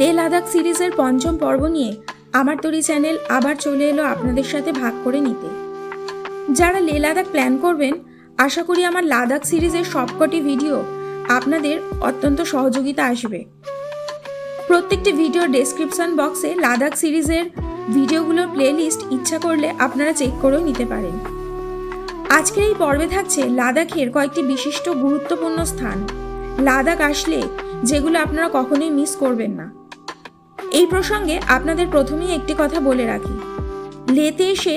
লে লাদাখ সিরিজের পঞ্চম পর্ব নিয়ে আমার তরি চ্যানেল আবার চলে এলো আপনাদের সাথে ভাগ করে নিতে। যারা লে লাদাখ প্ল্যান করবেন, আশা করি আমার লাদাখ সিরিজের সবকটি ভিডিও আপনাদের অত্যন্ত সহযোগিতা আসবে। প্রত্যেকটি ভিডিওর ডেসক্রিপশন বক্সে লাদাখ সিরিজের ভিডিওগুলোর প্লেলিস্ট ইচ্ছা করলে আপনারা চেক করেও নিতে পারেন। আজকের এই পর্বে থাকছে লাদাখের কয়েকটি বিশিষ্ট গুরুত্বপূর্ণ স্থান। লাদাখ আসলে যেগুলো আপনারা কখনোই মিস করবেন না। এই প্রসঙ্গে আপনাদের প্রথমেই একটি কথা বলে রাখি। লেতে এসে,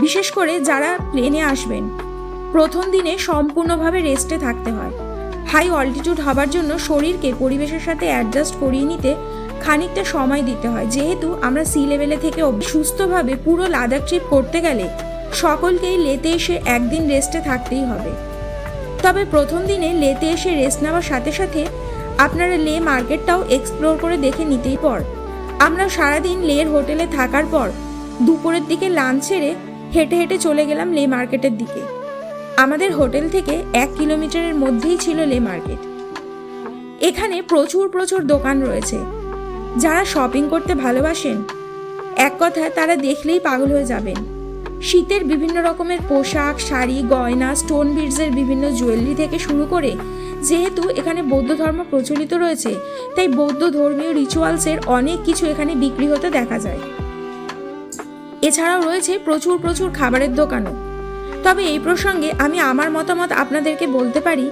বিশেষ করে যারা প্লেনে আসবেন, প্রথম দিনে সম্পূর্ণভাবে রেস্টে থাকতে হয়। হাই অল্টিটিউড হবার জন্য শরীরকে পরিবেশের সাথে অ্যাডজাস্ট করিয়ে নিতে খানিকটা সময় দিতে হয়। যেহেতু আমরা সি লেভেলে থেকে সুস্থভাবে পুরো লাদাখ ট্রিপ করতে গেলে সকলকেই লেতে এসে একদিন রেস্টে থাকতেই হবে। তবে প্রথম দিনে লেতে এসে রেস্ট নেওয়ার সাথে সাথে আপনারা লে মার্কেটটাও এক্সপ্লোর করে দেখে নিতেই পর। আমরা সারাদিন লের হোটেলে থাকার পর দুপুরের দিকে লাঞ্চ ছেড়ে হেঁটে হেঁটে চলে গেলাম লে মার্কেটের দিকে। আমাদের হোটেল থেকে এক কিলোমিটারের মধ্যেই ছিল লে মার্কেট। এখানে প্রচুর প্রচুর দোকান রয়েছে। যারা শপিং করতে ভালোবাসেন, এক কথায় তারা দেখলেই পাগল হয়ে যাবেন। শীতের বিভিন্ন রকমের পোশাক, শাড়ি, গয়না স্টোন বিডসের বিভিন্ন জুয়েলারি থেকে শুরু করে যেহেতু এখানে বৌদ্ধ ধর্ম প্রচলিত রয়েছে, তাই বৌদ্ধ ধর্মীয় রিচুয়ালসের অনেক কিছু এখানে বিক্রি হতে দেখা যায়। এছাড়াও রয়েছে প্রচুর প্রচুর খাবারের দোকানও। তবে এই প্রসঙ্গে আমি আমার মতামত আপনাদেরকে বলতে পারি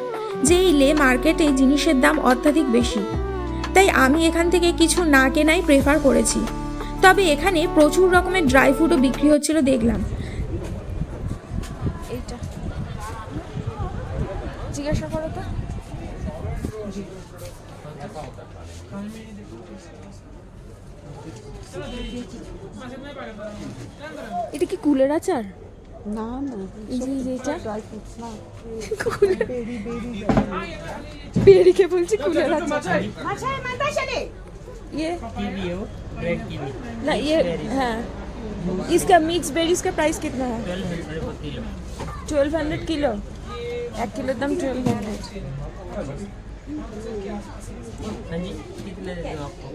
যে এই লে মার্কেটে জিনিসের দাম অত্যাধিক বেশি। তাই আমি এখান থেকে কিছু না কেনাই প্রেফার করেছি। তবে এখানে প্রচুর রকমের ড্রাই ফ্রুটও বিক্রি হচ্ছিল দেখলাম। জিজ্ঞাসা করো তো এটা কি কুলের আচার না না এই যে- এই যে এটা ড্রাই ফ্রুটস না বেরি বেরি পেরিকে বলছি কুলের আচার ये कीवी हो रेड कीवी ना ये हाँ इसका मिक्स बेरीज का प्राइस कितना है ट्वेल्व हंड्रेड पर किलो ट्वेल्व हंड्रेड किलो एक किलो दाम ट्वेल्व हंड्रेड हाँ जी कितने दे दूँ आपको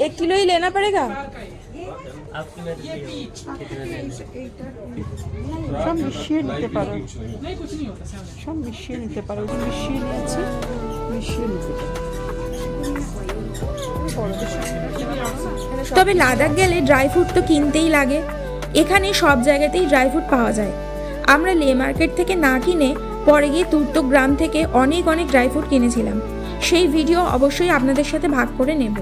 एक किलो ही लेना पड़ेगा आपकी मर्जी है कितने देना সব মিশিয়ে নিতে পারো সব মিশিয়ে নিতে পারো ওই যে মিশিয়ে নিয়েছে মিশিয়ে নিতে পারো তবে লাদাখ গেলে ড্রাই ফ্রুট তো কিনতেই লাগে এখানে সব জায়গাতেই ড্রাই ফ্রুট পাওয়া যায় আমরা লে মার্কেট থেকে না কিনে পরে গিয়ে তুর্ত গ্রাম থেকে অনেক অনেক ড্রাই ফ্রুট কিনেছিলাম। সেই ভিডিও অবশ্যই আপনাদের সাথে ভাগ করে নেব।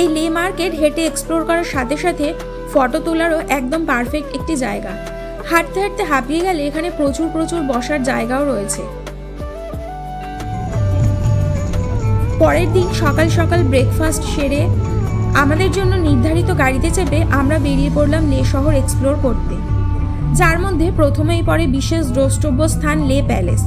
এই লে মার্কেট হেঁটে এক্সপ্লোর করার সাথে সাথে ফটো তোলারও একদম পারফেক্ট একটি জায়গা। হাঁটতে হাঁটতে হাঁপিয়ে গেলে এখানে প্রচুর প্রচুর বসার জায়গাও রয়েছে। পরের দিন সকাল সকাল ব্রেকফাস্ট সেরে আমাদের জন্য নির্ধারিত গাড়িতে চেপে আমরা বেরিয়ে পড়লাম লে শহর এক্সপ্লোর করতে। যার মধ্যে প্রথমেই পড়ে বিশেষ দ্রষ্টব্য স্থান লে প্যালেস।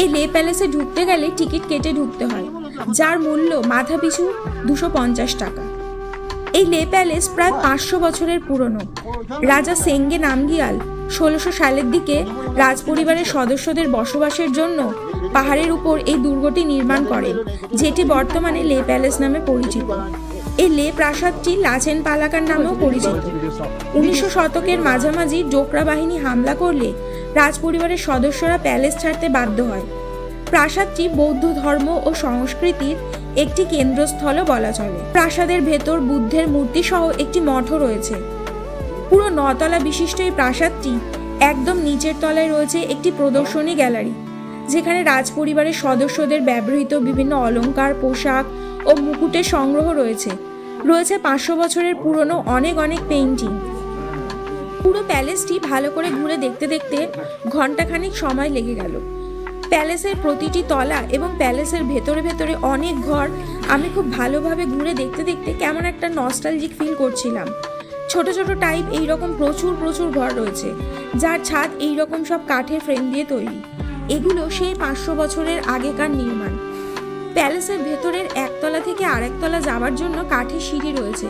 এই লে প্যালেসে ঢুকতে গেলে টিকিট কেটে ঢুকতে হয়, যার মূল্য মাথা পিছু দুশো পঞ্চাশ টাকা। এই লে প্যালেস প্রায় পাঁচশো বছরের পুরনো। রাজা সেঙ্গে নামগিয়াল ষোলোশো সালের দিকে রাজপরিবারের সদস্যদের বসবাসের জন্য পাহাড়ের উপর এই দুর্গটি নির্মাণ করেন, যেটি বর্তমানে লে প্যালেস নামে পরিচিত। এই লে প্রাসাদটি লাচেন পালাকার নামেও পরিচিত। উনিশশো শতকের মাঝামাঝি ডোকরা বাহিনী হামলা করলে রাজপরিবারের সদস্যরা প্যালেস ছাড়তে বাধ্য হয়। প্রাসাদটি বৌদ্ধ ধর্ম ও সংস্কৃতির একটি কেন্দ্রস্থলও বলা চলে। প্রাসাদের ভেতর বুদ্ধের মূর্তি সহ একটি মঠও রয়েছে। পুরো নতলা বিশিষ্ট এই প্রাসাদটি একদম নিচের তলায় রয়েছে একটি প্রদর্শনী গ্যালারি, যেখানে রাজপরিবারের সদস্যদের ব্যবহৃত বিভিন্ন অলংকার, পোশাক ও মুকুটের সংগ্রহ রয়েছে। রয়েছে পাঁচশো বছরের পুরনো অনেক অনেক পেইন্টিং পুরো প্যালেসটি ভালো করে ঘুরে দেখতে দেখতে ঘন্টাখানিক সময় লেগে গেল। প্যালেসের প্রতিটি তলা এবং প্যালেসের ভেতরে ভেতরে অনেক ঘর আমি খুব ভালোভাবে ঘুরে দেখতে দেখতে কেমন একটা নস্টালজিক ফিল করছিলাম। ছোট ছোট টাইপ এইরকম প্রচুর প্রচুর ঘর রয়েছে, যার ছাদ এই রকম সব কাঠের ফ্রেম দিয়ে তৈরি। এগুলো সেই পাঁচশো বছরের আগেকার নির্মাণ। প্যালেসের ভেতরের একতলা থেকে আরেকতলা যাওয়ার জন্য কাঠের সিঁড়ি রয়েছে,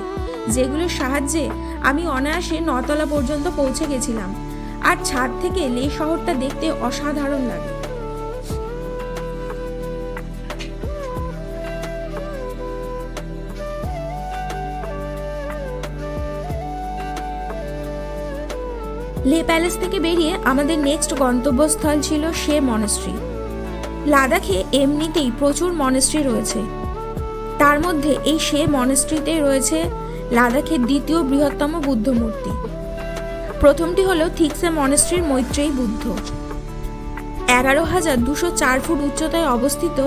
যেগুলোর সাহায্যে আমি অনায়াসে নতলা পর্যন্ত পৌঁছে গেছিলাম। আর ছাদ থেকে লে শহরটা দেখতে অসাধারণ লাগে। লে প্যালেস থেকে বেরিয়ে আমাদের নেক্সট গন্তব্যস্থল ছিল সে মনেস্ট্রি লাদাখে এমনিতেই প্রচুর মনেস্ট্রি রয়েছে। তার মধ্যে এই সে মনেস্ট্রিতে রয়েছে লাদাখের দ্বিতীয় বৃহত্তম বুদ্ধ মূর্তি। প্রথমটি হলো থিক্সে মনেস্ট্রির মৈত্রেয়ী বুদ্ধ। এগারো হাজার দুশো চার ফুট উচ্চতায় অবস্থিত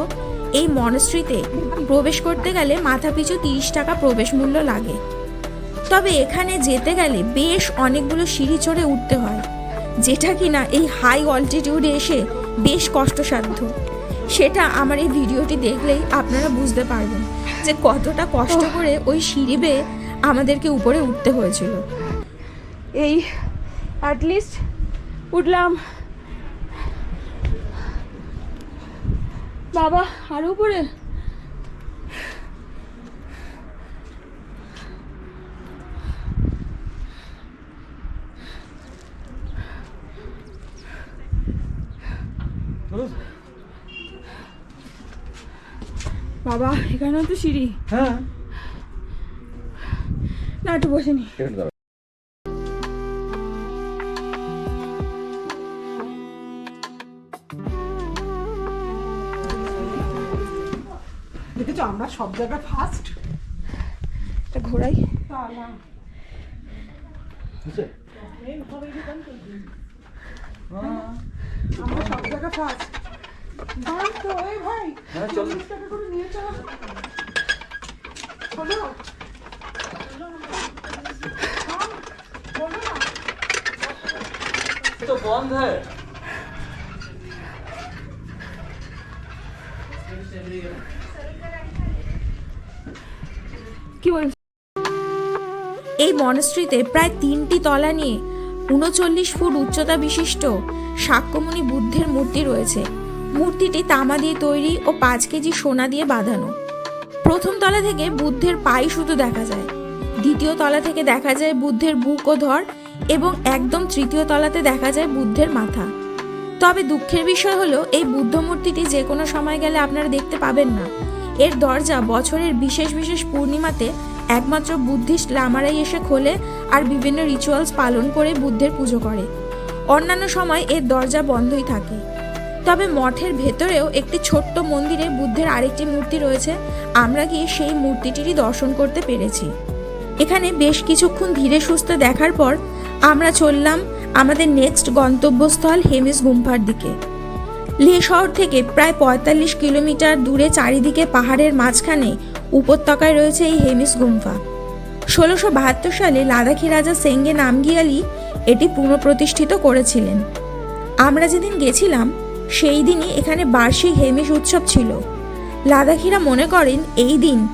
এই মনেস্ট্রিতে প্রবেশ করতে গেলে মাথাপিছু তিরিশ টাকা প্রবেশ মূল্য লাগে। তবে এখানে যেতে গেলে বেশ অনেকগুলো সিঁড়ি চড়ে উঠতে হয়, যেটা কিনা এই হাই অল্টিটিউডে এসে বেশ কষ্টসাধ্য। সেটা আমার এই ভিডিওটি দেখলেই আপনারা বুঝতে পারবেন যে কতটা কষ্ট করে ওই সিঁড়ি বেয়ে আমাদেরকে উপরে উঠতে হয়েছিল। এই অ্যাটলিস্ট উঠলাম। বাবা আরও উপরে? বাবা এখানেও তো সিঁড়ি। হ্যাঁ। না একটু বসে নি। দেখেছ আমরা সব জায়গায় ফার্স্ট এটা ঘোরাই আমরা সব জায়গায় ফার্স্ট ভাই তো এই ভাই হ্যাঁ চল চল্লিশ টাকা করে নিয়ে চলো শোনো বলো না तो बंद है কি বলছো এই মনস্ট্রিতে প্রায় তিনটি তলা নিয়ে উনচল্লিশ ফুট উচ্চতা বিশিষ্ট শাক্যমুনি বুদ্ধের মূর্তি রয়েছে। মূর্তিটি তামা দিয়ে তৈরি ও পাঁচ কেজি সোনা দিয়ে বাঁধানো। প্রথম তলা থেকে বুদ্ধের পাই শুধু দেখা যায়। দ্বিতীয় তলা থেকে দেখা যায় বুদ্ধের বুক ও ধর এবং একদম তৃতীয় তলাতে দেখা যায় বুদ্ধের মাথা। তবে দুঃখের বিষয় হলো, এই বুদ্ধ মূর্তিটি যে কোনো সময় গেলে আপনারা দেখতে পাবেন না। এর দরজা বছরের বিশেষ বিশেষ পূর্ণিমাতে একমাত্র বুদ্ধিস্ট লামারাই এসে খোলে আর বিভিন্ন রিচুয়ালস পালন করে বুদ্ধের পুজো করে। অন্যান্য সময় এর দরজা বন্ধই থাকে। তবে মঠের ভেতরেও একটি ছোট্ট মন্দিরে বুদ্ধের আরেকটি মূর্তি রয়েছে। আমরা গিয়ে সেই মূর্তিটিরই দর্শন করতে পেরেছি। এখানে বেশ কিছুক্ষণ ধীরে সুস্থে দেখার পর আমরা চললাম আমাদের নেক্সট গন্তব্যস্থল হেমিস গুম্ফার দিকে। লে শহর থেকে প্রায় পঁয়তাল্লিশ কিলোমিটার দূরে চারিদিকে পাহাড়ের মাঝখানে উপত্যকায় রয়েছে এই হেমিস গুম্ফা। ষোলোশো বাহাত্তর সালে লাদাখি রাজা সেঙ্গে নামগিয়ালি এটি পুনঃপ্রতিষ্ঠিত করেছিলেন। আমরা যেদিন গেছিলাম, সেই দিনই এখানে বার্ষিক হেমিস উৎসব ছিল। লাদাখিরা মনে করেন এই দিন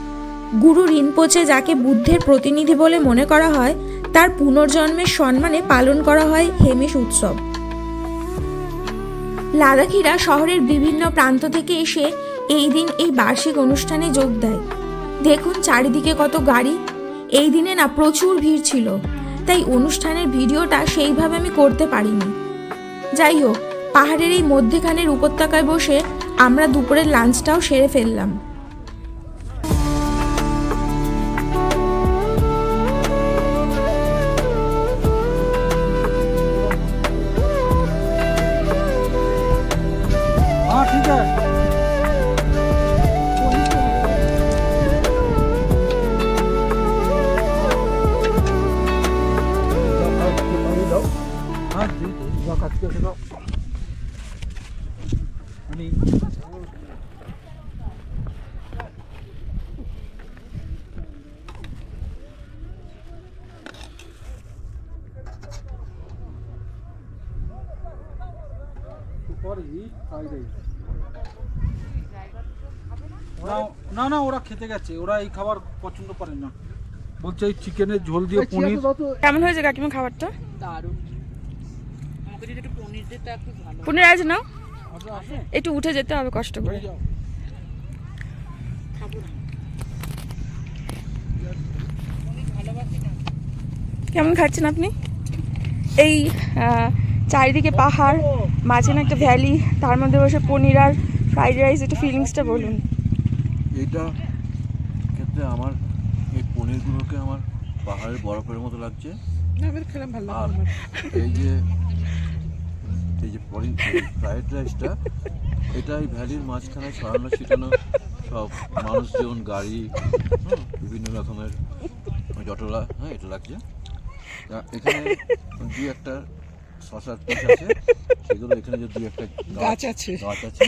গুরু রিনপোচে যাকে বুদ্ধের প্রতিনিধি বলে মনে করা হয়, তার পুনর্জন্মের সম্মানে পালন করা হয় হেমিস উৎসব। লাদাখিরা শহরের বিভিন্ন প্রান্ত থেকে এসে এই দিন এই বার্ষিক অনুষ্ঠানে যোগ দেয়। দেখুন চারিদিকে কত গাড়ি। এই দিনে না প্রচুর ভিড় ছিল, তাই অনুষ্ঠানের ভিডিওটা সেইভাবে আমি করতে পারিনি। যাই হোক, পাহাড়ের এই মধ্যেখানের উপত্যকায় বসে আমরা দুপুরের লাঞ্চটাও সেরে ফেললাম। পরে ফ্রাইড রাইস না- না না ওরা খেতে গেছে। ওরা এই খাবার পছন্দ করে না। বলছে এই চিকেনের ঝোল দিয়ে পনির। কেমন হয়েছে কাকিমা খাবারটা? দারুণ। পনির আছে নাও একটু উঠে যেতে হবে কষ্ট করে। কেমন খাচ্ছেন আপনি? এই চারিদিকে পাহাড় মাঝখানে একটা ভ্যালি তার মধ্যে বসে পনির আর ফ্রাইড রাইস একটু ফিলিংসটা বলুন। এইটা ক্ষেত্রে আমার এই পনিরগুলোকে আমার পাহাড়ের বরফের মতো লাগছে। না আমার খেলাম ভালো আর এই যে এই যে পনির ফ্রাইড রাইসটা এটা এই ভ্যালির মাঝখানে ছড়ানো ছিটানো সব মানুষজন গাড়ি বিভিন্ন রকমের জটলা হ্যাঁ এটা লাগছে। এখানে দুই একটা শশার পিস আছে সেগুলো এখানে যে দুই একটা গাছ আছে। গাছ আছে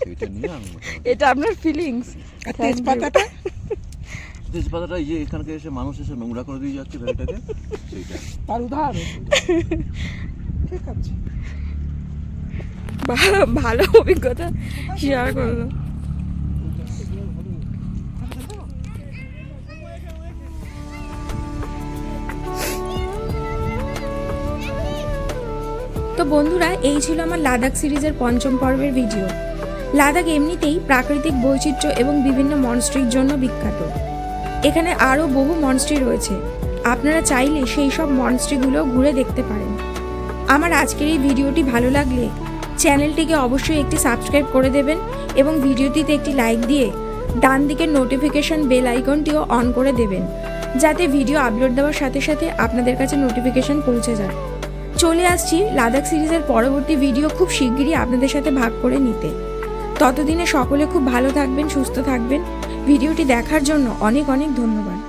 সেইটা নিয়ে আমি এটা আপনার ফিলিংস আর তেজপাতাটা? তেজপাতাটা এই যে এখানকে এসে মানুষ এসে নোংরা করে দিয়ে যাচ্ছে ভ্যালিটাকে সেইটা। তার উদাহরণ। ঠিক আছে। ভালো অভিজ্ঞতা শেয়ার করল। তো বন্ধুরা, এই ছিল আমার লাদাখ সিরিজের পঞ্চম পর্বের ভিডিও লাদাখ এমনিতেই প্রাকৃতিক বৈচিত্র্য এবং বিভিন্ন মনস্ট্রির জন্য বিখ্যাত। এখানে আরও বহু মনস্ট্রি রয়েছে। আপনারা চাইলে সেই সব মনস্ট্রিগুলো ঘুরে দেখতে পারেন। আমার আজকের এই ভিডিওটি ভালো লাগলে চ্যানেলটিকে অবশ্যই একটি সাবস্ক্রাইব করে দেবেন এবং ভিডিওটিতে একটি লাইক দিয়ে ডান দিকের নোটিফিকেশন বেল আইকনটিও অন করে দেবেন, যাতে ভিডিও আপলোড দেওয়ার সাথে সাথে আপনাদের কাছে নোটিফিকেশন পৌঁছে যায়। চলে আসছি লাদাখ সিরিজের পরবর্তী ভিডিও খুব শিগগিরই আপনাদের সাথে ভাগ করে নিতে। ততদিনে সকলে খুব ভালো থাকবেন, সুস্থ থাকবেন। ভিডিওটি দেখার জন্য অনেক অনেক ধন্যবাদ।